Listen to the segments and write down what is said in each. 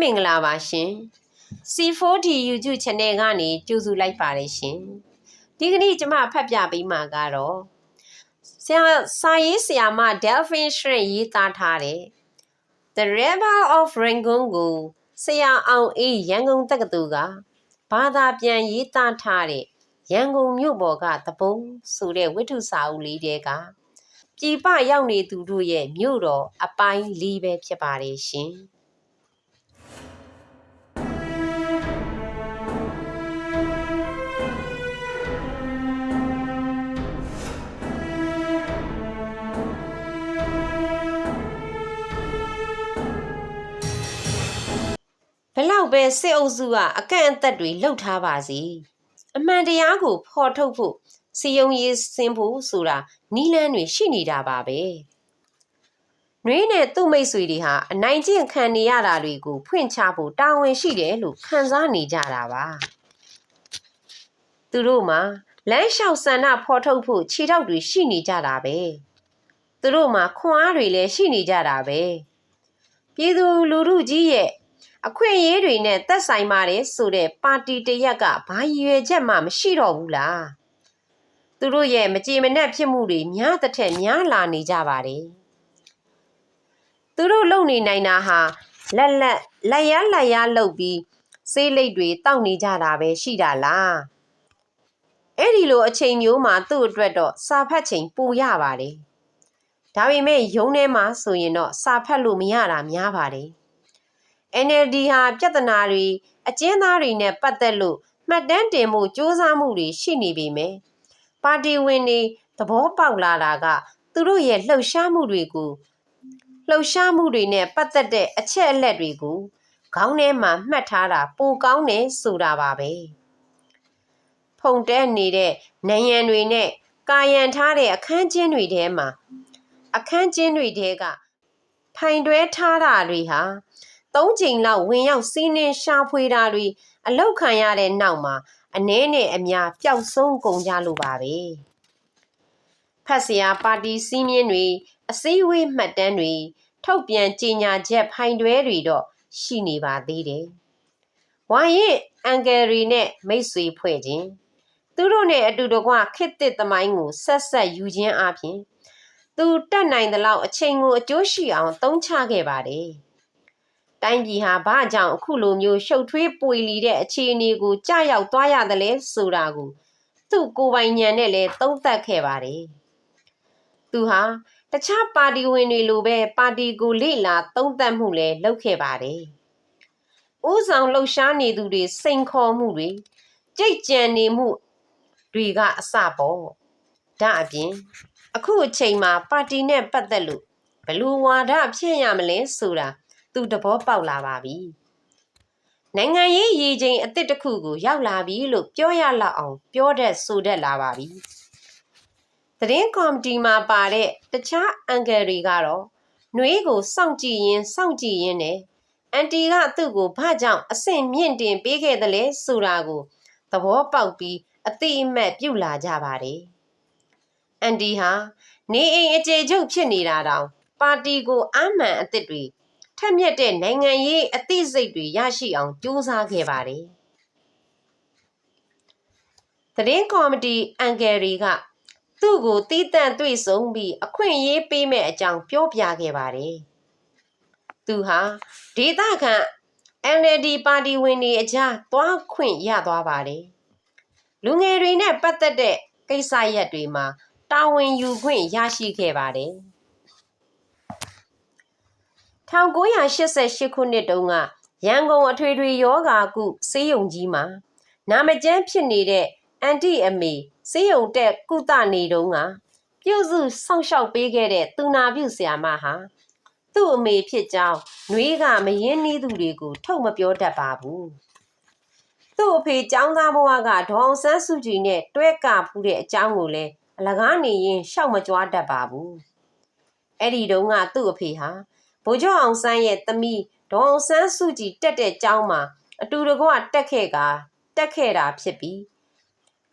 မင်္ဂလာပါရှင် C4D YouTube Channel ကနေကြိုဆိုလိုက်ပါတယ်ရှင်ဒီကနေ့ကျွန်မဖတ်ပြပေးမှာကတော့ဆရာစာရေးဆရာမ Delphine Shrek ရေးသားထားတဲ့ The River of Rangoon ကိုဆရာအောင်အေးရန်ကုန်တက္ကသိုလ်ကဘာသာပြန်ရေးသားထားတဲ့ရန်ကုန်မြို့ပေါ်ကသဘုံဆိုတဲ့ဝိတ္ထုစာအုပ်လေးတဲကပြည်ပရောက်နေသူတို့ရဲ့မြို့တော်အပိုင်း၄ပဲဖြစ်ပါတယ်ရှင်။ လောက်ပဲစစ်အုပ်စုကအကန့်အသတ်တွေလှုပ်ထားပါစီအမှန်တရားကိုဖော်ထုတ်ဖို့စီယုံရေးစင်ဖို့ဆိုတာနီလန်းတွေရှိနေတာပါပဲနှွေးနဲ့သူ့မိတ်ဆွေတွေဟာအနိုင်ကျင့်ခံနေရတာတွေကိုဖွင့်ချဖို့တာဝန်ရှိတယ်လို့ခံစားနေကြတာပါသူတို့မှာလမ်းလျှောက်ဆန္ဒဖော်ထုတ်ဖို့ခြေထောက်တွေရှိနေကြတာပဲသူတို့မှာခွန်အားတွေလည်းရှိနေကြတာပဲပြည်သူလူထုကြီးရဲ့ အခွင့်အရေးတွေနဲ့သက်ဆိုင်ပါတယ်ဆိုတဲ့ပါတီတရက်ကဘာရည်ရွယ်ချက်မှမရှိတော့ဘူးလားသူတို့ရဲ့မကြေမနက်ဖြစ်မှုတွေများတစ်ထက်များလာနေကြပါတယ်သူတို့လုံနေနိုင်တာဟာလက်လက်လက်ရလက်ရလှုပ်ပြီးစေးလိတ်တွေတောက်နေကြတာပဲရှိတာလားအဲ့ဒီလိုအချိန်မျိုးမှာသူ့အတွက်တော့စာဖတ်ချိန်ပိုရပါတယ်ဒါပေမဲ့ရုံးထဲမှာဆိုရင်တော့စာဖတ်လို့မရတာများပါတယ် NLD ဟာပြဿနာတွေအကျဉ်းသားတွေနဲ့ပတ်သက်လို့မှတ်တမ်းတင်မှုစ조사မှုတွေရှိနေပေမယ့်ပါတီဝင်တွေသဘောပေါက်လာတာက သူတို့ရဲ့လှုပ်ရှားမှုတွေကိုလှုပ်ရှားမှုတွေနဲ့ပတ်သက်တဲ့အချက်အလက်တွေကိုခေါင်းထဲမှာမှတ်ထားတာပိုကောင်းတယ်ဆိုတာပါပဲဖုန်တဲနေတဲ့နယံတွေနဲ့ကာယံထားတဲ့အခန်းကျင်းတွေထဲမှာအခန်းကျင်းတွေထဲကဖိုင်တွဲထားတာတွေဟာ သုံးချိန်လောက်ဝင်ရောက်စီးနှင်းရှာဖွေတာတွေအလောက်ခံရတဲ့နောက်မှာအနည်းနဲ့အများပျောက်ဆုံးကုန်ကြလို့ပါပဲဖတ်စရာပါတီစည်းမျဉ်းတွေအစည်းအဝေးမှတ်တမ်းတွေထုတ်ပြန်ကြေညာချက်ဖိုင်တွဲတွေတော့ရှိနေပါသေးတယ်ဝါရင်အန်ကယ်ရီနဲ့မိတ်ဆွေဖွဲ့ခြင်းသူတို့နဲ့အတူတကွခစ်တစ်သမိုင်းကိုဆက်ဆက်ယူခြင်းအပြင်သူတက်နိုင်သလောက်အချိန်ကိုအကျိုးရှိအောင်သုံးချခဲ့ပါတယ်။ တိုင်းပြည်ဟာဘာကြောင့်အခုလိုမျိုးရှုပ်ထွေးပွေလီတဲ့အခြေအနေကိုကြာရောက်သွားရတယ်လဲဆိုတာကို သူ့ကိုယ်ပိုင်ဉာဏ်နဲ့လည်းသုံးသပ်ခဲ့ပါတယ်။သူဟာတခြားပါတီဝင်တွေလိုပဲပါတီကိုလေ့လာသုံးသပ်မှုလည်းလုပ်ခဲ့ပါတယ်။ဦးဆောင်လှုပ်ရှားနေသူတွေစိန်ခေါ်မှုတွေကြိတ်ကြံနေမှုတွေကအစပေါ့။ဒါအပြင်အခုအချိန်မှာပါတီနဲ့ပတ်သက်လို့ဘလူဝါဒဖြန့်ရမလဲဆိုတာ သူတဘောပေါက်လာပါပြီနိုင်ငံရေးရည်ချိန်အစ်စ်တစ်ခုကိုရောက်လာပြီလို့ပြောရလောက်အောင် ပြောတတ်ဆိုတတ်လာပါပြီသတင်းကော်မတီမှာပါတဲ့တခြားအန်ကယ်တွေကတော့နှွေးကိုစောင့်ကြည့်ရင်စောင့်ကြည့်ရင်နဲ့အန်တီကသူ့ကိုဘာကြောင့်အဆင့်မြင့်တင်ပေးခဲ့တယ်လဲဆိုတာကိုသဘောပေါက်ပြီးအတိအမှတ်ပြုလာကြပါတယ်အန်တီဟာနေအိမ်အခြေချုပ်ဖြစ်နေတာတောင်ပါတီကိုအမှန်အစ်စ်တွေ ထက်မြက်တဲ့နိုင်ငံရေးအသိစိတ်တွေရရှိအောင်ကြိုးစားခဲ့ပါတယ်။သတင်းကော်မတီအန်ကယ်ရီကသူ့ကိုတီးတန့်တွေ့ဆုံပြီးအခွင့်အရေးပေးမဲ့အကြောင်းပြောပြခဲ့ပါတယ်။သူဟာဒေသခံ NLD ပါတီဝင်တွေအကြားသွားခွင့်ရသွားပါတယ်။လူငယ်တွေနဲ့ပတ်သက်တဲ့ကိစ္စရပ်တွေမှာတာဝန်ယူခွင့်ရရှိခဲ့ပါတယ်။ 1988ခုနှစ်တုန်းကရန်ကုန်အထွေထွေယောဂါကုဆေးရုံကြီးမှာနာမကျန်းဖြစ်နေတဲ့အန်တီအမေဆေးရုံတက်ကုသနေတုန်းကပြုစုစောင့်ရှောက်ပေးခဲ့တဲ့သူနာပြုဆရာမဟာသူ့အမေဖြစ်ကြောင်းနှွေးကမရင်းနှီးသူတွေကိုထုတ်မပြောတတ်ပါဘူးသူ့အဖေចောင်းသားဘဝကဒေါအောင်ဆန်းစုကြည်နဲ့တွဲကဖူးတဲ့အကြောင်းကိုလည်းအလကားနေရင်ရှောက်မကြွားတတ်ပါဘူးအဲ့ဒီတုန်းကသူ့အဖေဟာ ဗိုလ်ချုပ်အောင်ဆန်းရဲ့သမီးဒေါအောင်ဆန်းစုကြည်တက်တဲ့ကျောင်းမှာအတူတကွတက်ခဲ့ကတက်ခဲ့တာဖြစ်ပြီး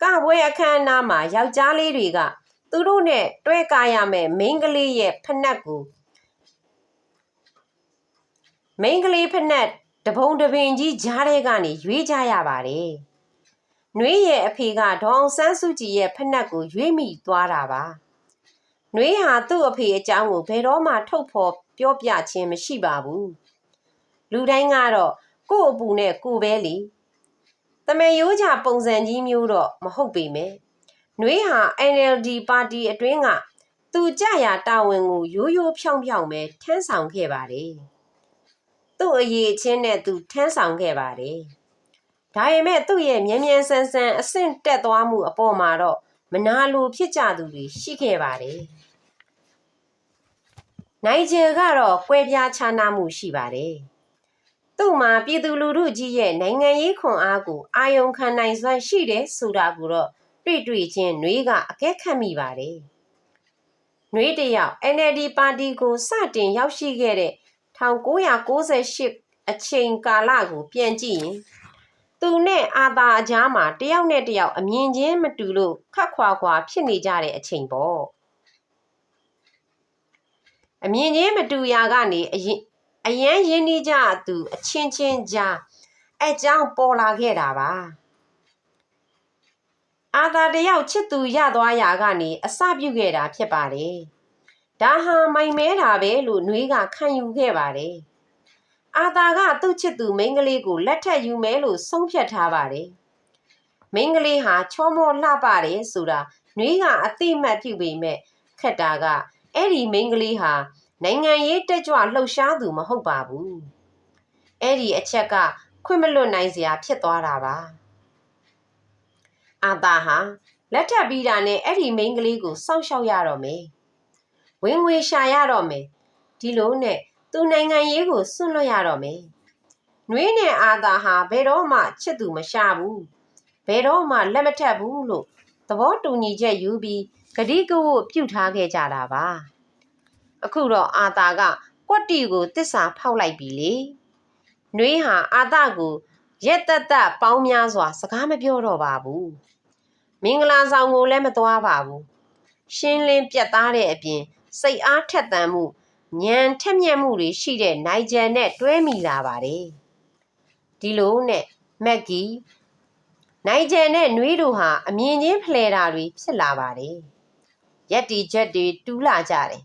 ကပွဲအခမ်းအနားမှာယောက်ျားလေးတွေကသူတို့နဲ့တွဲကားရမယ်မိန်းကလေးရဲ့ဖနက်ကိုမိန်းကလေးဖနက်တပုံတပင်ကြီးကြားထဲကနေရွေးကြရပါတယ်။နှွေးရဲ့အဖေကဒေါအောင်ဆန်းစုကြည်ရဲ့ဖက်နှက်ကိုရွေးမိသွားတာပါ။ နှွေးဟာသူ့အဖေအကြောင်းကိုဘယ်တော့မှထုတ်ဖော်ပြောပြခြင်းမရှိပါဘူး။လူတိုင်းကတော့ကိုယ့်အပူနဲ့ကိုယ်ပဲလေ။တမန်ရိုးကြပုံစံကြီးမျိုးတော့မဟုတ်ပေမဲ့နှွေးဟာ NLD ပါတီအတွင်းကသူကြရာတာဝန်ကိုရိုးရိုးဖြောင်းဖြောင်းပဲထမ်းဆောင်ခဲ့ပါတယ်။သူ့အရေးချင်းနဲ့သူထမ်းဆောင်ခဲ့ပါတယ်။ဒါပေမဲ့သူ့ရဲ့မြန်မြန်ဆန်ဆန်အဆင့်တက်သွားမှုအပေါ်မှာတော့မနာလိုဖြစ်ကြသူတွေရှိခဲ့ပါတယ်။ နိုင်ဂျယ်ကတော့ကွဲပြားခြားနားမှုရှိပါတယ်။သူ့မှာပြည်သူလူထုကြီးရဲ့နိုင်ငံရေးခွန်အားကိုအာယုံခံနိုင်စွမ်းရှိတယ်ဆိုတာကိုတော့တွေ့တွေ့ချင်းနှွေးကအကဲခတ်မိပါတယ်။နှွေးတယောက် NLD ပါတီကိုစတင်ရောက်ရှိခဲ့တဲ့1998အချိန်ကာလကိုပြန်ကြည့်ရင်သူနဲ့အာသာအကြားမှာတယောက်နဲ့တယောက်အမြင်ချင်းမတူလို့ခတ်ခွာခွာဖြစ်နေကြတဲ့အချိန်ပေါ့ အမြင်ချင်းမတူရာကနေအရင်အရန်ရင်းနှီးကြသူအချင်းချင်းကြားအကြောင်းပေါ်လာခဲ့တာပါအာသာတယောက်ချစ်သူရသွားရာကနေအစပြုခဲ့တာဖြစ်ပါတယ်ဒါဟာမိုင်မဲတာပဲလို့နှွေးကခံယူခဲ့ပါတယ်အာသာကသူ့ချစ်သူမိန်းကလေးကိုလက်ထပ်ယူမယ်လို့ဆုံးဖြတ်ထားပါတယ်မိန်းကလေးဟာချောမောလှပတယ်ဆိုတာနှွေးကအသိမှတ်ပြုပေမဲ့ခက်တာက အဲ့ဒီမိန်းကလေးဟာနိုင်ငံရေးတက်ကြွလှုပ်ရှားသူမဟုတ်ပါဘူးအဲ့ဒီအချက်ကခွင့်မလွတ်နိုင်စရာဖြစ်သွားတာပါအာသာဟာလက်ထပ်ပြီးတာနဲ့အဲ့ဒီမိန်းကလေးကိုစောင့်ရှောက်ရတော့မယ်ဝင်ငွေရှာရတော့မယ်ဒီလိုနဲ့သူနိုင်ငံရေးကိုစွန့်လွတ်ရတော့မယ်နှွေးနဲ့အာသာဟာဘယ်တော့မှချစ်သူမရှာဘူးဘယ်တော့မှလက်မထပ်ဘူးလို့သဘောတူညီချက်ယူပြီး ဂတိကဝတ်ပြုထားခဲ့ကြတာပါအခုတော့အာသာကကွက်တီကိုတစ္ဆာဖောက်လိုက်ပြီလေနှွေးဟာအာသာကိုရက်တက်တက်ပေါင်းများစွာ စကားမပြောတော့ပါဘူးမင်္ဂလာဆောင်ကိုလည်းမသွားပါဘူးရှင်းလင်းပြတ်သားတဲ့အပြင် စိတ်အားထက်သန်မှုဉာဏ်ထက်မြက်မှုတွေရှိတဲ့နိုင်ဂျန်နဲ့တွဲမိလာပါတယ်ဒီလိုနဲ့မက်ကီနိုင်ဂျန်နဲ့နှွေးတို့ဟာအမြင်ချင်းဖလှယ်တာတွေဖြစ်လာပါတယ် ရက်တီချက်တွေတူးလာကြတယ်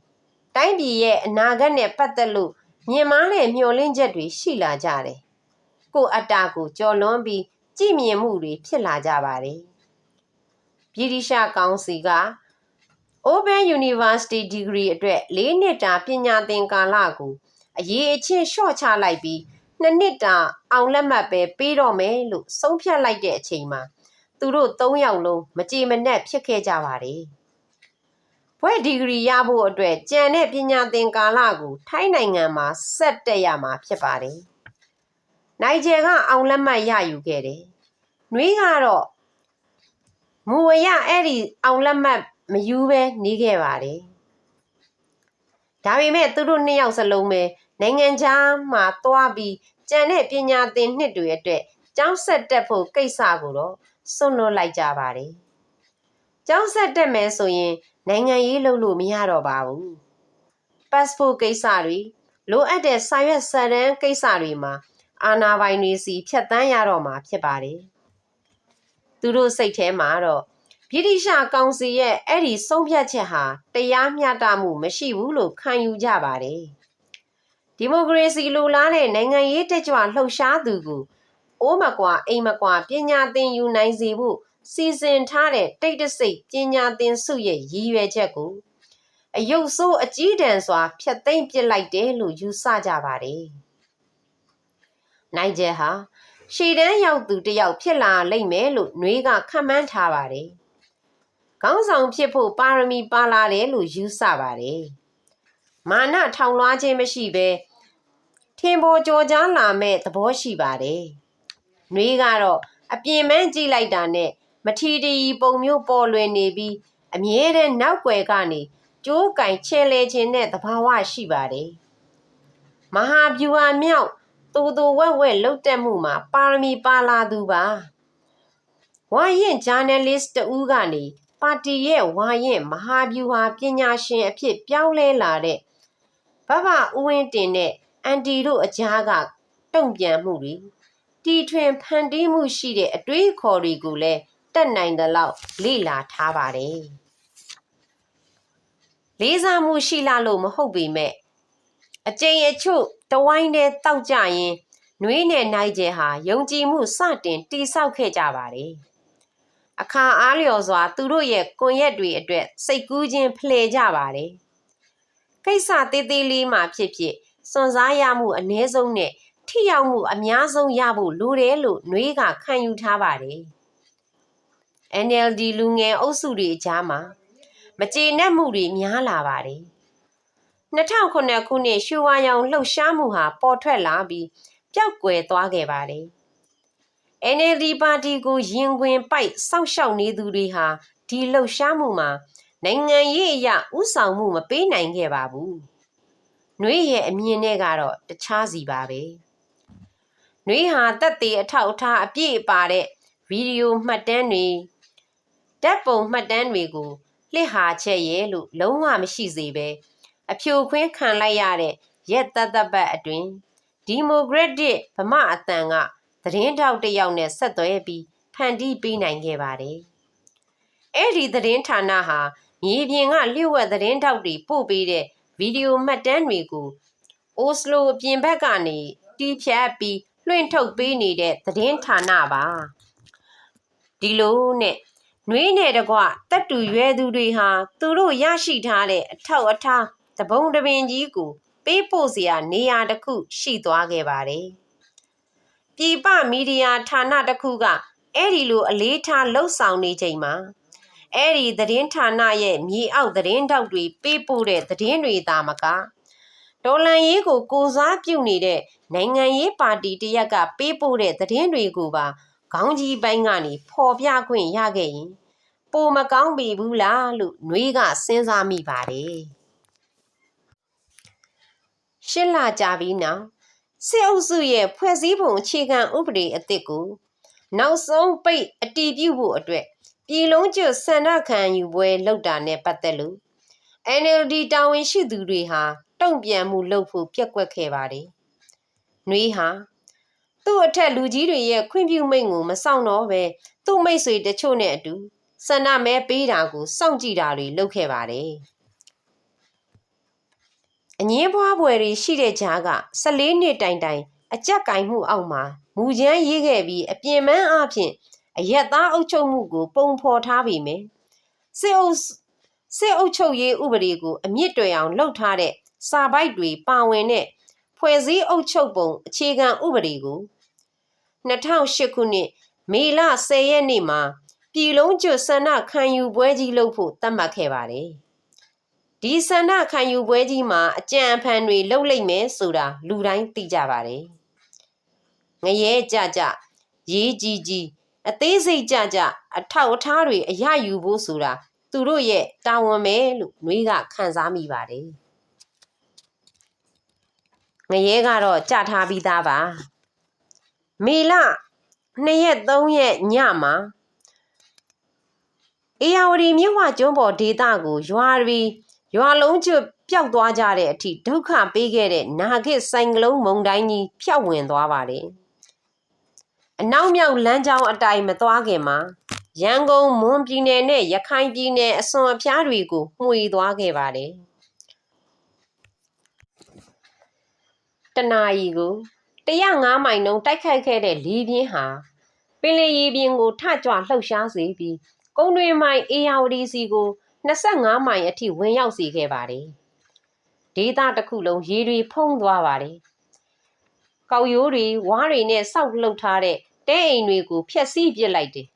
တိုင်းပြည်ရဲ့အနာဂတ်နဲ့ပတ်သက်လို့မြင်မားတဲ့မျှော်လင့်ချက်တွေရှိလာကြတယ်ကိုအတ္တကိုကြော်လွန်ပြီးကြည်မြင်မှုတွေဖြစ်လာကြပါတယ်ဗြိတိရှကောင်စီက Open University Degree အတွက်၄နှစ်တာပညာသင်ကာလကိုအရေးအချင်းလျှော့ချလိုက်ပြီးနှစ်နှစ်တာအောင်လက်မှတ်ပဲပေးတော့မယ်လို့ဆုံးဖြတ်လိုက်တဲ့အချိန်မှာသူတို့၃ယောက်လုံးမကြေမနက်ဖြစ်ခဲ့ကြပါတယ်။ ဘွဲ့ဒီဂရီရဖို့အတွက်ကြံတဲ့ပညာသင်ကာလကိုထိုင်းနိုင်ငံမှာဆက်တက်ရမှာဖြစ်ပါတယ်။နိုင်ဂျယ်ကအောင်လက်မှတ်ရယူခဲ့တယ်။နှွေးကတော့မူဝရအဲ့ဒီအောင်လက်မှတ်မယူပဲနေခဲ့ပါတယ်ဒါပေမဲ့သူတို့နှစ်ယောက်စလုံးပဲနိုင်ငံခြားမှာသွားပြီးကြံတဲ့ပညာသင်နှစ်တွေအတွက်ကျောင်းဆက်တက်ဖို့ကိစ္စကိုတော့စွန့်လွတ်လိုက်ကြပါတယ်ကျောင်းဆက်တက်မယ်ဆိုရင် နိုင်ငံရေးလုပ်လို့မရတော့ပါဘူး passport ကိစ္စတွေလိုအပ်တဲ့စာရွက်စာတမ်းကိစ္စတွေမှာအာဏာပိုင်တွေစီဖြတ်တန်းရတော့မှာဖြစ်ပါတယ်သူတို့စိတ်ထဲမှာတော့ဗြိတိရှကောင်စီရဲ့အဲ့ဒီဆုံးဖြတ်ချက်ဟာတရားမျှတမှုမရှိဘူးလို့ခံယူကြပါတယ်။ဒီမိုကရေစီလိုလားတဲ့နိုင်ငံရေးတက်ကြွလှုပ်ရှားသူကိုအိုးမကွာအိမ်မကွာပညာသင်ယူနိုင်စေဖို့ စီစဉ်ထားတဲ့တိတ်တဆိတ်ပညာသင်စုရဲ့ရည်ရွယ်ချက်ကိုအယုတ်ဆိုးအကြီးတန်းစွာဖျက်သိမ်းပစ်လိုက်တယ်လို့ယူဆကြပါတယ်။နိုင်ဂျယ်ဟာရှေ့တန်းရောက်သူတယောက်ဖြစ်လာလိမ့်မယ်လို့နှွေးကခန့်မှန်းထားပါတယ်။ခေါင်းဆောင်ဖြစ်ဖို့ပါရမီပါလာတယ်လို့ယူဆပါတယ်။မာနထောင်လွှားခြင်းမရှိဘဲထင်ပေါ်ကြော်ကြားလာမဲ့သဘောရှိပါတယ်။နှွေးကတော့အပြင်မန်းကြည့်လိုက်တာနဲ့ မထီတီပုံမျိုးပေါ်လွင်နေပြီးအမြဲတမ်းနောက်ွယ်ကနေကျိုးကင်ချဲလဲခြင်းနဲ့သဘာဝရှိပါတယ်။မဟာဗျူဟာမြောက်တူတူဝက်ဝက်လှုပ်တက်မှုမှာပါရမီပါလာသူပါ။ဝါရင်ဂျာနယ်လစ်တူကနေပါတီရဲ့ဝါရင်မဟာဗျူဟာပညာရှင်အဖြစ်ပြောင်းလဲလာတဲ့ဘဘဦးဝင်းတင်နဲ့အန်တီတို့အကြားကတုံ့ပြန်မှုတွေတီထွင်ဖန်တီးမှုရှိတဲ့အတွေးအခေါ်တွေကိုလည်း တက်နိုင်သလောက်လေ့လာထားပါတယ်လေးစားမှုရှိလာလို့မဟုတ်ပေမဲ့အကျဉ်းအချုပ်တဝိုင်းနဲ့တောက်ကြရင်နှွေးနဲ့နိုင်ကျဲဟာယုံကြည်မှုစတင်တိဆောက်ခဲ့ကြပါတယ်အခါအားလျော်စွာ သူတို့ရဲ့ကွန်ရက်တွေအတွက်စိတ်ကူးခြင်းဖလှယ်ကြပါတယ်ကိစ္စသေးသေးလေးမှဖြစ်ဖြစ်စွန့်စားရမှုအ ਨੇ ဆုံးနဲ့ထိရောက်မှုအများဆုံးရဖို့လိုတယ်လို့နှွေးကခံယူထားပါတယ် NLD လူငယ်အုပ်စုတွေအကြားမှာမကျေနပ်မှုတွေများလာပါတယ်2009ခုနှစ်ရွှေဝါရောင်လှုပ်ရှားမှုဟာပေါ်ထွက်လာပြီးပျောက်ကွယ်သွားခဲ့ပါတယ်။ NLD ပါတီကိုရင်ခွင်ပိုက်စောင့်ရှောက်နေသူတွေဟာဒီလှုပ်ရှားမှုမှာနိုင်ငံရေးအရာဥဆောင်မှုမပေးနိုင်ခဲ့ပါဘူး။နှွေးရဲ့အမြင်နဲ့ကတော့တခြားစီပါပဲ။နှွေးဟာတက်သေးအထောက်အထားအပြည့်ပါတဲ့ဗီဒီယိုမှတ်တမ်းတွေ ဓာတ်ပုံမှတ်တမ်းတွေကိုလှစ်ဟာချက်ရဲ့လို့လုံးဝမရှိစေပဲအဖြိုခွင်းခံလိုက်ရတဲ့ရက်တသက်ပတ်အတွင်းဒီမိုကရက်တစ်ဗမာအတန်ကသတင်းတောက်တစ်ယောက်နဲ့ဆက်သွဲပြီးဖန်တီးပေးနိုင်ခဲ့ပါတယ်။အဲ့ဒီသတင်းဌာနဟာမြေပြင်ကလျှို့ဝှက်သတင်းတောက်တွေပို့ပေးတဲ့ဗီဒီယိုမှတ်တမ်းတွေကိုအိုစလိုအပြင်ဘက်ကနေတီးဖြတ်ပြီးလွှင့်ထုတ်ပေးနေတဲ့သတင်းဌာနပါ။ဒီလိုနဲ့ နှွေးနဲ့တကွတက်တူရွယ်သူတွေဟာသူတို့ရရှိထားတဲ့အထောက်အထားတပုံတပင်ကြီးကိုပေးပို့စရာနေရာတစ်ခုရှိသွားခဲ့ပါတယ်။ပြည်ပမီဒီယာဌာနတစ်ခုကအဲ့ဒီလိုအလေးထားလှုပ်ဆောင်နေချိန်မှာအဲ့ဒီသတင်းဌာနရဲ့မြေအောက်သတင်းတောက်တွေပေးပို့တဲ့သတင်းတွေသာမကဒေါ်လန်ရေးကိုကိုစားပြုနေတဲ့နိုင်ငံရေးပါတီတရက်ကပေးပို့တဲ့သတင်းတွေကိုပါ ခေါင်းကြီးပိုင်းကနေဖော်ပြခွင့်ရခဲ့ရင်ပိုမကောင်းပြီဘူးလားလို့နှွေးကစဉ်းစားမိပါတယ်ရှစ်လကြာပြီးနောက်စစ်အုပ်စုရဲ့ဖွဲ့စည်းပုံအခြေခံဥပဒေအသစ်ကိုနောက်ဆုံးပိတ်အတီးပြုဖို့အတွက်ပြည်လုံးကျွတ်ဆန္ဒခံယူပွဲလုပ်တာနဲ့ပတ်သက်လို့ NLD တာဝန်ရှိသူတွေဟာတုံ့ပြန်မှုလုပ်ဖို့ပြက်ကွက်ခဲ့ပါတယ်။နှွေးဟာ သူ့အထက်လူကြီးတွေရဲ့ခွင့်ပြုမိန့်ကိုမဆောင်တော့ပဲသူ့မိတ်ဆွေတချို့နဲ့အတူဆန္ဒမဲပေးတာကိုစောင့်ကြည့်တာတွေလုပ်ခဲ့ပါတယ်။အငင်းပွားပွဲတွေရှိတဲ့ကြားက14နှစ်တိုင်တိုင်အကြက်ကင်မှုအောက်မှာမူချမ်းရေးခဲ့ပြီးအပြင်ပန်းအဖြစ်အရက်သားအုပ်ချုပ်မှုကို ပုံဖော်ထားပေမယ်စစ်အုပ်စစ်အုပ်ချုပ်ရေးဥပဒေကိုအမြင့်တွယ်အောင်လှုပ်ထားတဲ့စာပိုက်တွေပါဝင်တဲ့ ဖွဲ့စည်းအုပ်ချုပ်ပုံအခြေခံဥပဒေကို2008ခုနှစ်မေလ10ရက်နေ့မှာပြည်လုံးကျွဆန္ဒခံယူပွဲကြီးလုပ်ဖို့သတ်မှတ်ခဲ့ပါတယ်။ဒီဆန္ဒခံယူပွဲကြီးမှာအကြံအဖန်တွေလှုပ်လိုက်မယ်ဆိုတာလူတိုင်းသိကြပါတယ်။ငရဲကြကြရေးကြီးကြီးအသေးစိတ်ကြကြအထောက်အထားတွေအရယူဖို့ဆိုတာသူတို့ရဲ့တာဝန်ပဲလို့နှွေးကခံစားမိပါတယ်။ ငရဲကတော့ကြထားပြီးသားပါ။မေလ2ရက်3ရက်ညမှာအေယာဝတီမြစ်ဝကျွန်းပေါ်ဒေသကိုရွာတွေရွာလုံးကျွတ်ပျောက်သွားကြတဲ့အထိဒုက္ခပေးခဲ့တဲ့နာဂစ်ဆိုင်ကလုံးမုန်တိုင်းကြီးဖြောက်ဝင်သွားပါတယ်။အနောက်မြောက်လမ်းကြောင်းအတိုင်းမသွားခင်မှာရန်ကုန်မွန်ပြည်နယ်နဲ့ရခိုင်ပြည်နယ်အစွန်အဖျားတွေကိုမှွေသွားခဲ့ပါတယ်။ တနာရီကို105မိုင်နှုန်းတိုက်ခိုက်ခဲ့တဲ့လီပြင်းဟာပင်လယ်ရေပြင်ကိုထကြွလှုပ်ရှားစေပြီးကုန်းတွင်မိုင်အေယာဝတီစီကို25မိုင်အထိဝင်ရောက်စေခဲ့ပါတယ်။ဒေသတစ်ခုလုံးရေတွေဖုံးသွားပါတယ်။ကောက်ရိုးတွေဝါးတွေနဲ့စောက်လှုပ်ထားတဲ့တဲအိမ်တွေကိုဖျက်ဆီးပစ်လိုက်တယ်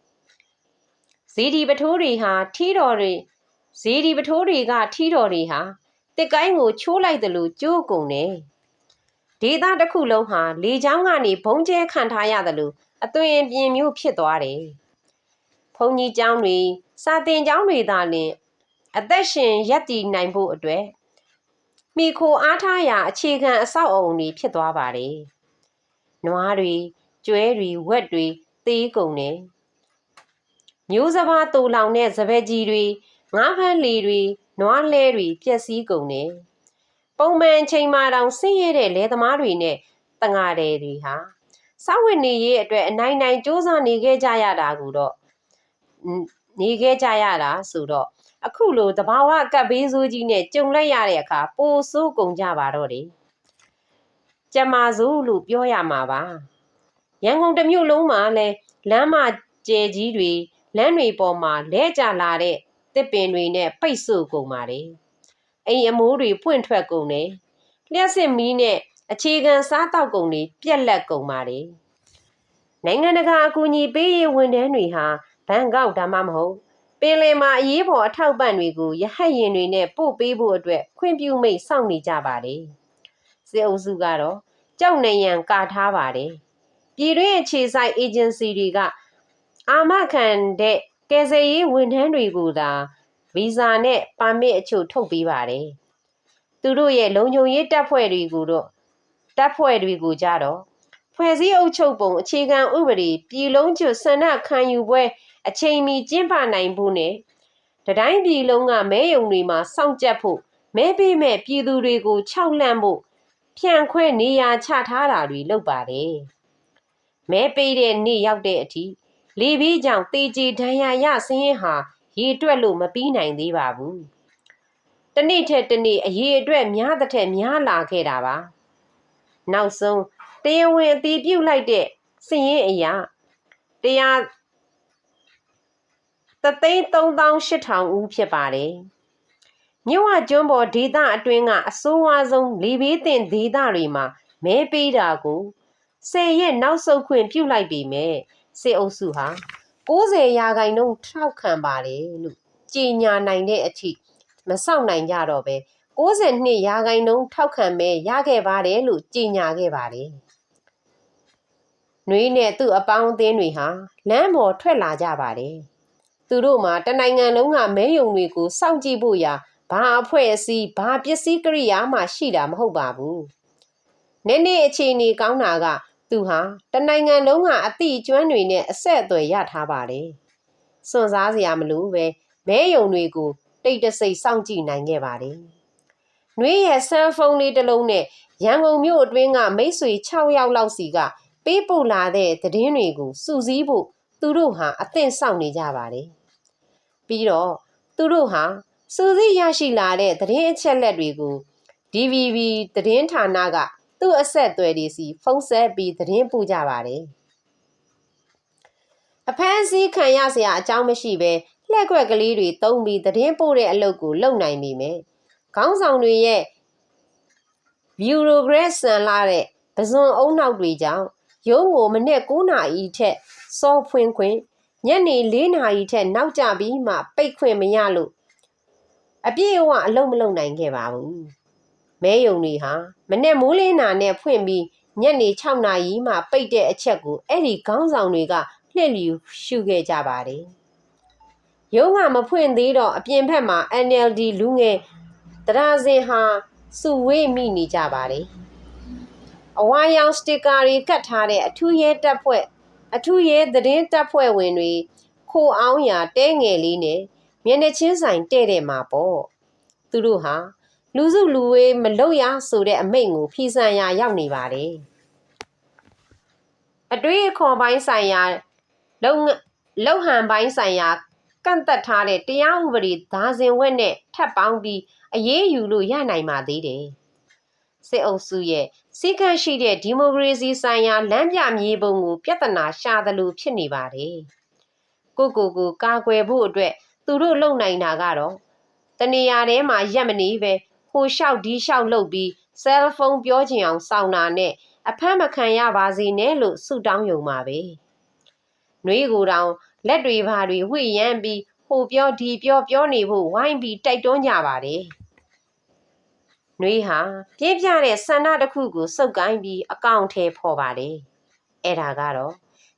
။ဇေဒီပထိုးတွေဟာထီးတော်တွေဇေဒီပထိုးတွေကထီးတော်တွေဟာတစ်ကိုင်းကိုချိုးလိုက်တယ်လို့ကြိုးကုန်တယ်။ ဒေသတစ်ခုလုံးဟာလေချောင်းကနေဘုံကျဲခံထားရတယ်လို့အသွင်ပြင်မျိုးဖြစ်သွားတယ်။ဘုံကြီးကျောင်းတွေစာသင်ကျောင်းတွေသာလျှင်အသက်ရှင်ရပ်တည်နိုင်ဖို့အတွက်မိခိုအားထားရာအခြေခံအဆောက်အအုံတွေဖြစ်သွားပါတယ်။နွားတွေကျွဲတွေဝက်တွေသေးကုန်တယ်။မျိုးစဘာတူလောင်တဲ့စပယ်ကြီးတွေငါးဖမ်းလီတွေနွားလဲတွေပျက်စီးကုန်တယ်။ ပုံမှန်ချိန်မှတောင်ဆင်းရဲတဲ့လယ်သမားတွေနဲ့တငါတယ်တွေဟာစောင့်ဝင်နေရေးအတွက်အနိုင်နိုင်စ조사နေခဲ့ကြရတာကူတော့နေခဲ့ကြရတာဆိုတော့အခုလိုတဘာဝကပ်ဘေးဆိုးကြီးနဲ့ကြုံလိုက်ရတဲ့အခါပိုဆိုးကုန်ကြပါတော့တယ်ကျမစုလို့ပြောရမှာပါရန်ကုန်တစ်မြို့လုံးမှာလဲလမ်းမကျဲကြီးတွေလမ်းတွေပေါ်မှာလဲကျလာတဲ့တစ်ပင်တွေနဲ့ပိတ်ဆို့ကုန်ပါတယ် အိမ်အမိုးတွေပွင့်ထွက်ကုန်တယ်လျှက်စစ်မီးနဲ့အခြေခံစားတောက်ကုန်တွေပြက်လက်ကုန်ပါတယ်နိုင်ငံတကာအကူအညီပေးရေးဝန်ထမ်းတွေဟာဘန်ကောက်ဒါမှမဟုတ်ပင်လယ်မှာအရေးပေါ်အထောက်ပံ့တွေကိုရဟတ်ယာဉ်တွေနဲ့ပို့ပေးဖို့အတွက်ခွင့်ပြုမိတ်စောင့်နေကြပါတယ်စစ်အုပ်စုကတော့ကြောက်နေရန်ကာထားပါတယ်ပြည်တွင်းအခြေဆိုင်အေဂျင်စီတွေကအာမခံတဲ့ကယ်ဆယ်ရေးဝန်ထမ်းတွေကိုသာ ဗီဇာနဲ့ပါမစ်အချို့ထုတ်ပေးပါတယ်။သူတို့ရဲ့လုံခြုံရေးတပ်ဖွဲ့တွေကိုတော့တပ်ဖွဲ့တွေကိုကြတော့ဖွဲ့စည်းအုပ်ချုပ်ပုံအခြေခံဥပဒေပြည်လုံးကျွဆန္ဒခံယူပွဲအချိန်မီကျင်းပနိုင်ဖို့နဲ့တတိုင်းပြည်လုံးကမဲယုံတွေမှာစောင့်ကြပ်ဖို့မဲပေးမဲ့ပြည်သူတွေကိုခြောက်လှန့်ဖို့ဖြန့်ခွဲနေရာချထားတာတွေလုပ်ပါတယ်။မဲပေးတဲ့နေ့ရောက်တဲ့အထိလေဘီးကြောင့်တေကြီးဒဏ်ရာရစင်းရင်ဟာ ရေတွက်လို့မပြီးနိုင်သေးပါဘူး။တနေ့ထက်တနေ့အရေးအတွက်များတဲ့ထက်များလာခဲ့တာပါ။နောက်ဆုံးတရားဝင်အတည်ပြုလိုက်တဲ့စည်ရင်အရာတရားသသိန်း3800ဦးဖြစ်ပါတယ်။မြဝကျွန်းပေါ်ဒေသအတွင်းကအဆိုးဝါးဆုံးလေဘေးတင်ဒေသတွေမှာမဲပေးတာကိုဆယ်ရက်နောက်ဆုတ်ခွင့်ပြုလိုက်ပြီမဲ့စစ်အုပ်စုဟာ 90ရာခိုင်နှုန်းထောက်ခံပါတယ်လို့ကြေညာနိုင်တဲ့အထိမစောင့်နိုင်ကြတော့ပဲ62ရာခိုင်နှုန်းထောက်ခံမဲရခဲ့ပါတယ်လို့ကြေညာခဲ့ပါတယ်။နှွေးနဲ့သူ့အပေါင်းအသင်းတွေဟာလမ်းပေါ်ထွက်လာကြပါတယ်။သူတို့မှာတနိုင်ငံလုံးကမဲယုံတွေကိုစောင့်ကြည့်ဖို့ရာဘာအဖွဲ့အစည်းဘာပစ္စည်းကရိယာမှရှိတာမဟုတ်ပါဘူး။နည်းနည်းအခြေအနေကောင်းတာက သူဟာတနိုင်ငံလုံးကအသည့်အကျွမ်းတွေနဲ့အဆက်အသွယ်ရထားပါတယ်။စွန့်စားစရာမလိုပဲမဲယုံတွေကိုတိတ်တဆိတ်စောင့်ကြည့်နိုင်ခဲ့ပါတယ်။နှွေးရဲ့ဆယ်ဖုန်းလေးတစ်လုံးနဲ့ရန်ကုန်မြို့အတွင်းကမိတ်ဆွေ6ယောက်လောက်စီကပေးပို့လာတဲ့သတင်းတွေကိုစူးစီးဖို့သူတို့ဟာအသင့်စောင့်နေကြပါတယ်။ပြီးတော့သူတို့ဟာစူးစီးရရှိလာတဲ့သတင်းအချက်လက်တွေကို DVB သတင်းဌာနက သူ့အဆက်အသွယ်တွေစီဖုန်းဆက်ပြီးသတင်းပို့ကြပါတယ်အဖမ်းဆီးခံရစရာအကြောင်းမရှိဘဲလှက်ွက်ကလေးတွေတုံးပြီးသတင်းပို့တဲ့အလုပ်ကိုလုပ်နိုင်ပြီမယ်ခေါင်းဆောင်တွေရဲ့ bureaucrat ဆန်လာတဲ့ပဇွန်အုံနောက်တွေကြောင့်ရုံးကိုမနေ့9နာရီထက်စောဖွင့်ခွင့်ညနေ4နာရီထက်နောက်ကျပြီးမှပိတ်ခွင့်မရလို့အပြည့်အဝအလုပ်မလုပ်နိုင်ခဲ့ပါဘူး မဲယုံတွေဟာမနေ့မိုးလင်းနာနဲ့ဖွင့်ပြီးညနေ6နာရီမှပိတ်တဲ့အချက်ကိုအဲ့ဒီခေါင်းဆောင်တွေကလှည့်လျူရှုခဲ့ကြပါတယ်။ရုံးကမဖွင့်သေးတော့အပြင်ဘက်မှာ NLD လူငယ်တရာစင်ဟာစုဝေးမိနေကြပါတယ်။အဝါရောင်စတစ်ကာတွေကတ်ထားတဲ့အထူးရဲတပ်ဖွဲ့အထူးရဲသတင်းတပ်ဖွဲ့ဝင်တွေခိုအောင်ရာတဲငယ်လေးနဲ့မျက်နှာချင်းဆိုင်တဲ့တဲ့မှာပေါ့။သူတို့ဟာ လူစုလူဝေးမလုပ်ရဆိုတဲ့အမိန့်ကိုဖီဆန်ရာရောက်နေပါတယ်အတွေးအခေါ်ပိုင်းဆိုင်ရာလုံလုံဟန်ပိုင်းဆိုင်ရာကန့်သက်ထားတဲ့တရားဥပဒေဒါဇင်ဝက်နဲ့ထပ်ပေါင်းပြီးအရေးယူလို့ရနိုင်ပါသေးတယ်စစ်အုပ်စုရဲ့စီကံရှိတဲ့ဒီမိုကရေစီဆိုင်ရာလမ်းပြမြေပုံကို ပြဿနာရှာသလိုဖြစ်နေပါတယ်ကိုကိုကိုကာကွယ်ဖို့အတွက်သူတို့လုံနိုင်တာကတော့တနေရာထဲမှာရက်မနေပဲ ဟိုလျှောက်ဒီလျှောက်လုပ်ပြီးဆဲလ်ဖုန်းပြောချင်အောင်စောင့်တာနဲ့အဖမ်းမခံရပါစေနဲ့လို့ဆုတောင်းယုံပါပဲ။နှွေးကိုတောင်လက်တွေဘာတွေဝှေ့ရမ်းပြီးဟိုပြောဒီပြောပြောနေဖို့ဝိုင်းပြီးတိုက်တွန်းကြပါတယ်။နှွေးဟာပြင်းပြတဲ့ဆန္ဒတစ်ခုကိုစုပ်ကိုင်းပြီးအကောင့်ထဲဖော်ပါတယ်။အဲ့ဒါကတော့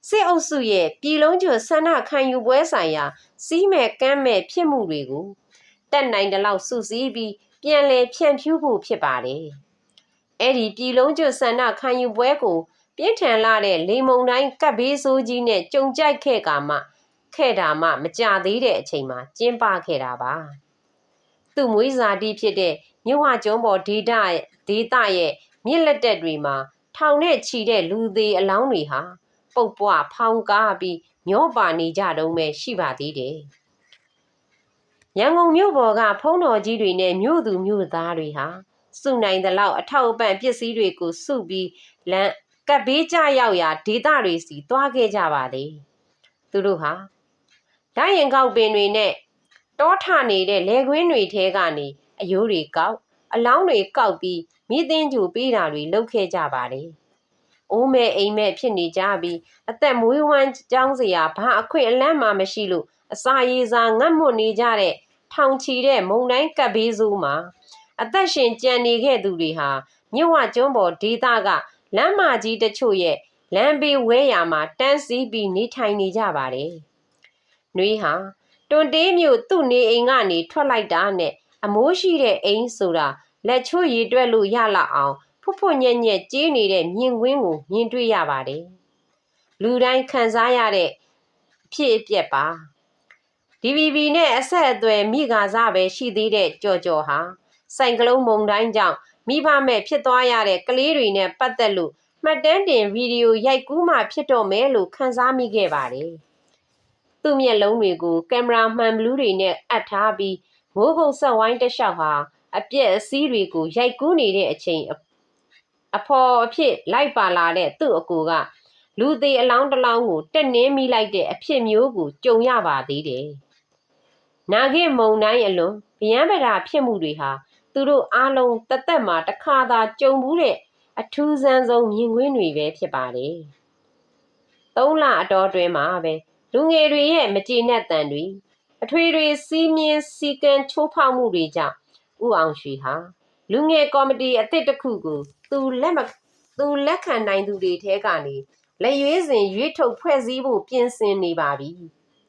စစ်အုပ်စုရဲ့ပြည်လုံးကျွဆန္ဒခံယူပွဲဆိုင်ရာစီးမဲ့ကမ်းမဲ့ဖြစ်မှုတွေကိုတက်နိုင်တဲ့လောက်စုစည်းပြီး ပြန်လည်ဖြန့်ဖြူးဖို့ဖြစ်ပါတယ်။အဲ့ဒီပြည်လုံးကျွဆန္ဒခံယူပွဲကိုပြင်းထန်လာတဲ့လေမုန်တိုင်းကပ်ဘေးဆိုးကြီးနဲ့ကြုံကြိုက်ခဲ့ကမှခဲ့တာမှမကြသေးတဲ့အချိန်မှာကျင်းပခဲ့တာပါ။သူ့မွေးစာတိဖြစ်တဲ့မြဝကျွန်းပေါ်ဒေတာဒေတာရဲ့မြစ်လက်တက်တွေမှာထောင်နဲ့ချီတဲ့လူသေးအလောင်းတွေဟာပုတ်ပွားဖောင်းကားပြီးညောပါနေကြတုံးပဲရှိပါသေးတယ် ရန်ကုန်မြို့ပေါ်ကဖုံးတော်ကြီးတွေနဲ့မြို့သူမြို့သားတွေဟာစုနိုင်သလောက်အထောက်အပံ့ပစ္စည်းတွေကိုစုပြီးလမ်းကပ်ဘေးကြရောက်ရာဒေသတွေစီသွားခဲ့ကြပါလေသူတို့ဟာဓာတ်ရင်ကောက်ပင်တွေနဲ့တောထနေတဲ့လေကွင်းတွေထဲကနေအယိုးတွေကောက်အလောင်းတွေကောက်ပြီးမိသင်းကျူပေးတာတွေလုပ်ခဲ့ကြပါတယ်။အိုးမဲ့အိမ်မဲ့ဖြစ်နေကြပြီးအသက်မွေးဝမ်းကြောင်းစရာဘာအခွင့်အလမ်းမှမရှိလို့ အစာရေစာငတ်မွတ်နေကြတဲ့ထောင်ချီတဲ့မုံတိုင်းကပ်ဘေးဆိုးမှာအသက်ရှင်ကြံနေခဲ့သူတွေဟာမြစ်ဝကျွန်းပေါ်ဒေသကလမ်းမကြီးတချို့ရဲ့လမ်းဘေးဝဲယာမှာတန်းစီးပြီးနေထိုင်နေကြပါတယ်။နှွေးဟာတွန်တေးမြို့သူ့နေအိမ်ကနေထွက်လိုက်တာနဲ့အမိုးရှိတဲ့အိမ်ဆိုတာလက်ချိုးရည်တွက်လို့ရလောက်အောင်ဖွဖွညက်ညက်ကြေးနေတဲ့မြင်ကွင်းကိုမြင်တွေ့ရပါတယ်။လူတိုင်းခံစားရတဲ့အဖြစ်အပျက်ပါ DVB နဲ့အဆက်အသွယ်မိကာစားပဲရှိသေးတဲ့ကြော်ကြော်ဟာစိုင်ကလုံးမုံတိုင်းကြောင့်မိဘမဲ့ဖြစ်သွားရတဲ့ကလေးတွေနဲ့ပတ်သက်လို့မှတ်တမ်းတင်ဗီဒီယိုရိုက်ကူးမှဖြစ်တော့မယ်လို့ခန်းစားမိခဲ့ပါတယ်။သူ့မျက်လုံးတွေကိုကင်မရာမှန်ဘလူးတွေနဲ့အပ်ထားပြီးမိုးကုတ်ဆက်ဝိုင်းတစ်လျှောက်ဟာအပြက်အစည်းတွေကိုရိုက်ကူးနေတဲ့အချိန်အဖော်အဖြစ်လိုက်ပါလာတဲ့သူ့အကူကလူသေးအလောင်းတစ်လောင်းကိုတက်နှင်းမိလိုက်တဲ့အဖြစ်မျိုးကိုကြုံရပါသေးတယ်။ နာဂိမုံတိုင်းအလွန်ဗျံပရာဖြစ်မှုတွေဟာသူတို့အားလုံးတသက်မှာတစ်ခါသာကြုံဘူးတဲ့အထူးဆန်းဆုံးမြင်ကွင်းတွေပဲဖြစ်ပါတယ်။သုံးလအတော်တွင်မှာပဲလူငယ်တွေရဲ့မကျေနပ်တန်တွေအထွေတွေစီးမြင်စီကံချိုးဖောက်မှုတွေကြောင့်ဥအောင်ရွှေဟာလူငယ်ကော်မတီအသစ်တစ်ခုကိုသူလက်မသူလက်ခံနိုင်သူတွေထဲကနေလက်ရွေးစဉ်ရွေးထုတ်ဖွဲ့စည်းဖို့ပြင်ဆင်နေပါပြီ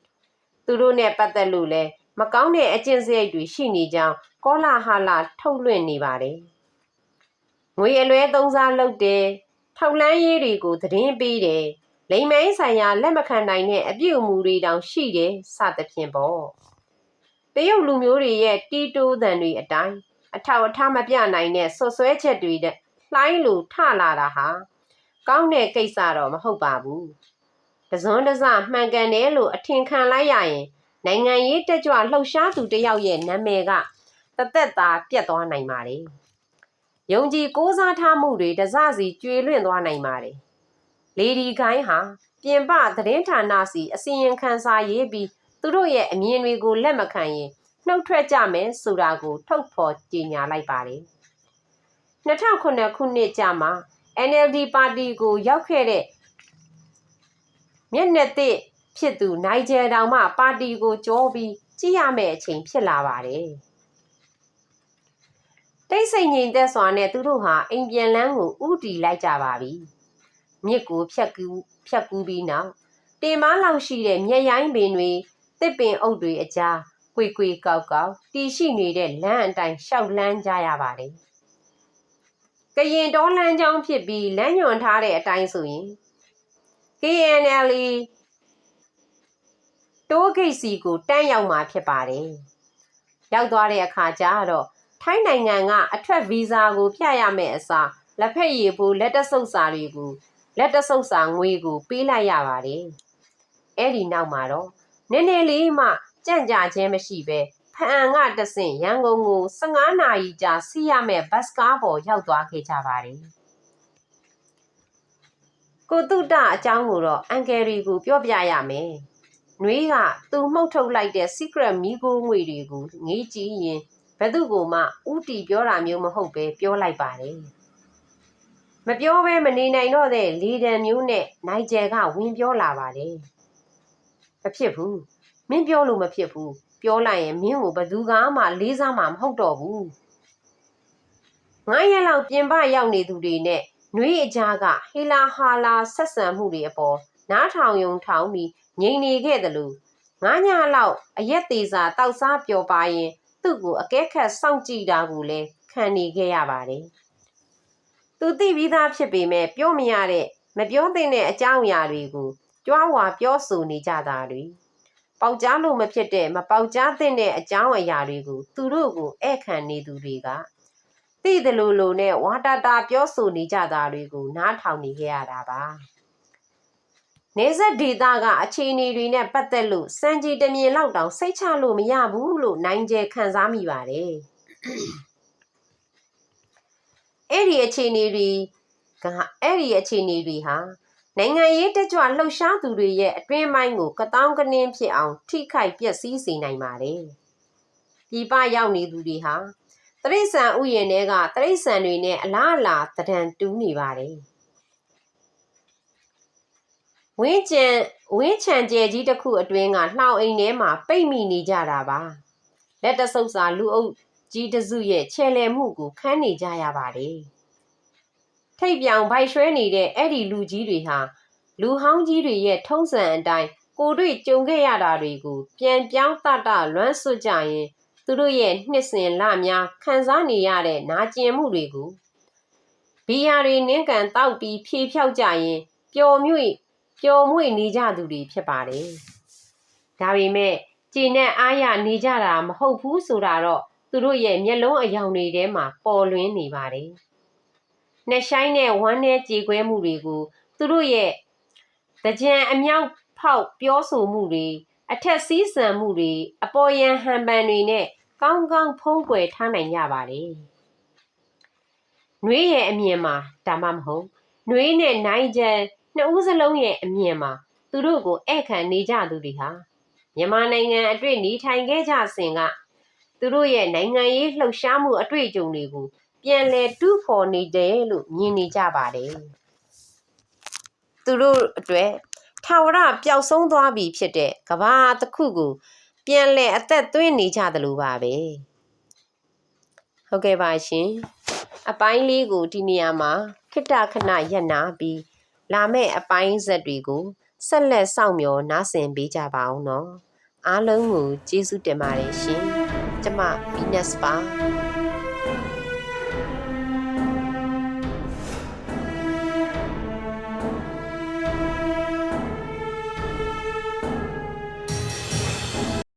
။သူတို့နဲ့ပတ်သက်လို့လဲ မကောင်းတဲ့အကျင့်စရိတ်တွေရှိနေကြောင်းကောလာဟာလာထုတ်လွှင့်နေပါတယ်။ငွေအလွဲသုံးစားလုပ်တယ်။ထောက်လန်းရေးတွေကိုသတင်းပေးတယ်။လိမ်မိုင်းဆိုင်ရာလက်မခံနိုင်တဲ့အပြုအမူတွေတောင်ရှိတယ်စသဖြင့်ပေါ့။တရုတ်လူမျိုးတွေရဲ့တီတိုးသံတွေအတိုင်းအထောက်အထားမပြနိုင်တဲ့ဆွဆွဲချက်တွေတဲ့လှိုင်းလိုထလာတာဟာကောင်းတဲ့ကိစ္စတော့မဟုတ်ပါဘူး။တစွန်းတစမှန်ကန်တယ်လို့အထင်ခံလိုက်ရရင် နိုင်ငံရေးတက်ကြွလှုပ်ရှားသူတယောက်ရဲ့နာမည်ကတသက်သားပြတ်သွားနိုင်ပါတယ်။ယုံကြည်ကိုးစားထားမှုတွေတစစီကျွေလွင့်သွားနိုင်ပါတယ်။လေဒီခိုင်းဟာပြင်ပသတင်းဌာနစီအစီရင်ခံစာရေးပြီးသူတို့ရဲ့အမြင်တွေကိုလက်မခံရင်နှုတ်ထွက်ကြမယ်ဆိုတာကို ထုတ်ဖော်ကြေညာလိုက်ပါတယ်။2009ခုနှစ်ကြာမှာ NLD ပါတီကိုရောက်ခဲ့တဲ့မျက်နှာသစ် ဖြစ်သူနိုင်ဂျယ်တောင်မှပါတီကိုကြောပြီးကြည့်ရမယ့်အချိန်ဖြစ်လာပါတယ်။တိတ်ဆိတ်ငြိမ်သက်စွာနဲ့သူတို့ဟာအိမ်ပြန်လန်းကိုဥတီလိုက်ကြပါပြီ။မြစ်ကိုဖြတ်ကူးဖြတ်ကူးပြီးနောက်တင်မားလောက်ရှိတဲ့မြက်ရိုင်းပင်တွေတစ်ပင်အုပ်တွေအကြားကွေကွေကောက်ကောက်တီရှိနေတဲ့လမ်းအတိုင်းရှောက်လန်းကြရပါတယ်။ကရင်တောလမ်းကြောင်းဖြစ်ပြီးလမ်းညွန်ထားတဲ့အတိုင်းဆိုရင် KNL တိုးဂိတ်စီကိုတန်းရောက်မှာဖြစ်ပါတယ်။ရောက်သွားတဲ့အခါကျတော့ထိုင်းနိုင်ငံကအထွက်ဗီဇာကိုပြရမယ့်အစားလက်ဖက်ရည်ဖို့လက်တဆုပ်စာတွေကိုလက်တဆုပ်စာငွေကိုပေးလိုက်ရပါတယ်။အဲ့ဒီနောက်မှာတော့နည်းနည်းလေးမှကြံ့ကြာခြင်းမရှိပဲဖအံကတဆင့်ရန်ကုန်ကို15နာရီကြာစီးရမယ့်ဘတ်စကားပေါ်ရောက်သွားခဲ့ကြပါတယ်။ကိုတုတအကြောင်းကိုတော့အန်ကယ်ရီကိုပြောပြရမယ်။ နှွေးကသူမှုတ်ထုတ်လိုက်တဲ့ secret မီကိုငွေတွေကိုငေးကြည့်ရင်ဘယ်သူကမှဥတီပြောတာမျိုးမဟုတ်ပဲပြောလိုက်ပါတယ်။မပြောဘဲမနေနိုင်တော့တဲ့လီဒန်မျိုးနဲ့နိုင်ဂျယ်ကဝင်ပြောလာပါတယ်။မဖြစ်ဘူး။မင်းပြောလို့မဖြစ်ဘူး။ပြောလိုက်ရင်မင်းကိုဘသူကမှလေးစားမှမဟုတ်တော့ဘူး။ငါးရက်လောက်ပြင်ပရောက်နေသူတွေနဲ့နှွေးအကြားကဟေလာဟာလာဆက်ဆံမှုတွေအပေါ်နားထောင်ယုံထောင်ပြီး ငြိမ်နေခဲ့တယ်လို့ငါးညလောက်အရက်သေးစာတောက်စားပျော်ပါရင် သူ့ကိုအကဲခတ်စောင့်ကြည့်တာကိုလည်းခံနေခဲ့ရပါတယ်။သူသိပြီးသားဖြစ်ပေမဲ့ပြောမရတဲ့မပြောသင့်တဲ့အကြောင်းအရာတွေကိုကြွားဝါပြောဆိုနေကြတာတွေပေါက်ကြားလို့မဖြစ်တဲ့မပေါက်ကြားသင့်တဲ့အကြောင်းအရာတွေကိုသူတို့ကိုဧည့်ခံနေသူတွေကသိတယ်လို့လို့နဲ့ဝါတာတာပြောဆိုနေကြတာတွေကိုနားထောင်နေခဲ့ရတာပါ နေဆက်ဒေတာကအခြေအနေတွေနဲ့ပတ်သက်လို့စံကြီးတစ်မြင်လောက်တောင်စိတ်ချလို့မရဘူးလို့နိုင်ကျဲခံစားမိပါတယ်အဲ့ဒီအခြေအနေတွေကအဲ့ဒီအခြေအနေတွေဟာနိုင်ငံရေးတက်ကြွလှုပ်ရှားသူတွေရဲ့အတွင်းပိုင်းကိုကတောင်းကနင်းဖြစ်အောင်ထိခိုက်ပျက်စီးစေနိုင်ပါတယ်ပြည်ပရောက်နေသူတွေဟာတရိษံဥယျာဉ်တွေကတရိษံတွေနဲ့အလားအလာတဒံတူးနေပါတယ် ဝင်းကျန်ဝင်းချန်ကျဲကြီးတစ်ခုအတွင်းကနှောင်အိမ်ထဲမှာပိတ်မိနေကြတာပါလက်တဆုပ်စာလူအုပ်ကြီးတစုရဲ့ချဲလဲမှုကိုခန်းနေကြရပါတယ်ထိတ်ပြောင်ဗိုက်ရွှဲနေတဲ့အဲ့ဒီလူကြီးတွေဟာလူဟောင်းကြီးတွေရဲ့ထုံးစံအတိုင်းကိုတွေ့ကြုံခဲ့ရတာတွေကိုပြန်ပြောင်းတတလွမ်းဆွကြရင်သူတို့ရဲ့နှစ်စဉ်လများခံစားနေရတဲ့နာကျင်မှုတွေကိုဘီယာတွေနင်းကန်တောက်ပြီးဖြေဖြောက်ကြရင်ပျော်မြွေ့ ပျော်မွေ့နေကြသူတွေဖြစ်ပါတယ်။ဒါပေမဲ့ကြည်နဲ့အားရနေကြတာမဟုတ်ဘူးဆိုတာတော့သူတို့ရဲ့မျက်လုံးအယောင်တွေထဲမှာပေါ်လွင်နေပါတယ်။နှဆိုင်တဲ့ဝမ်းနဲ့ကြေကွဲမှုတွေကိုသူတို့ရဲ့တကြံအမြောက်ဖောက်ပြောဆိုမှုတွေအထက်စီးဆံမှုတွေအပေါ်ယံဟန်ပန်တွေနဲ့ကောင်းကောင်းဖုံးကွယ်ထားနိုင်ကြပါတယ်။နှွေးရဲ့အမြင်မှာဒါမှမဟုတ်နှွေးနဲ့နိုင်ကျန် နှစ်ဦးစလုံးရဲ့အမြင်မှာသူတို့ကိုဧည့်ခံနေကြသူတွေဟာမြန်မာနိုင်ငံအတွေ့နေထိုင်ခဲ့ကြစဉ်ကသူတို့ရဲ့နိုင်ငံရေးလှုပ်ရှားမှုအတွေ့အကြုံတွေကိုပြန်လည်တူးဖော်နေတယ်လို့မြင်နေကြပါတယ်။သူတို့အတွက်ထာဝရပျောက်ဆုံးသွားပြီဖြစ်တဲ့ကဘာတစ်ခုကို ပြန်လဲအသက်သွင်းနေကြသလိုပါပဲဟုတ်ကဲ့ပါရှင်အပိုင်းလေးကိုဒီနေရာမှာခိတ္တခဏရက်နာပြီး လာမယ့်အပိုင်းဆက်တွေကိုဆက်လက်စောင့်မျှော်နားဆင်ပေးကြပါအောင်နော်အားလုံးကိုကျေးဇူးတင်ပါတယ်ရှင်ကျမ Venus ပါ